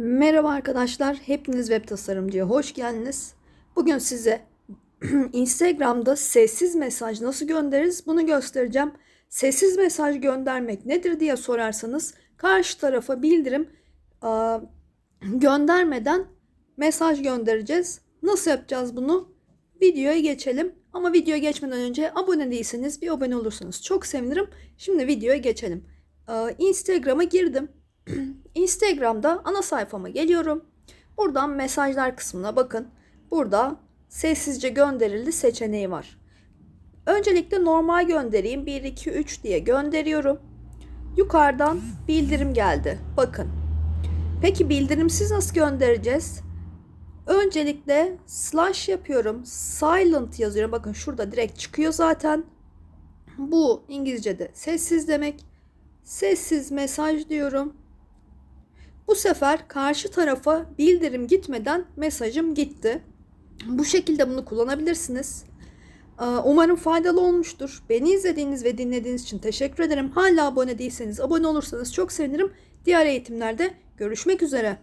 Merhaba arkadaşlar, hepiniz web tasarımcıya hoş geldiniz. Bugün size Instagram'da sessiz mesaj nasıl göndeririz bunu göstereceğim. Sessiz mesaj göndermek nedir diye sorarsanız karşı tarafa bildirim göndermeden mesaj göndereceğiz. Nasıl yapacağız bunu? Videoya geçelim. Ama videoya geçmeden önce abone değilseniz bir abone olursanız çok sevinirim. Şimdi videoya geçelim. Instagram'a girdim. Instagram'da ana sayfama geliyorum. Buradan mesajlar kısmına bakın. Burada sessizce gönderildi seçeneği var. Öncelikle normal göndereyim. 1, 2, 3 diye gönderiyorum. Yukarıdan bildirim geldi. Bakın. Peki bildirimsiz nasıl göndereceğiz? Öncelikle slash yapıyorum. Silent yazıyorum. Bakın şurada direkt çıkıyor zaten. Bu İngilizce'de sessiz demek. Sessiz mesaj diyorum. Bu sefer karşı tarafa bildirim gitmeden mesajım gitti. Bu şekilde bunu kullanabilirsiniz. Ee, Umarım faydalı olmuştur. Beni izlediğiniz ve dinlediğiniz için teşekkür ederim. Hala abone değilseniz abone olursanız çok sevinirim. Diğer eğitimlerde görüşmek üzere.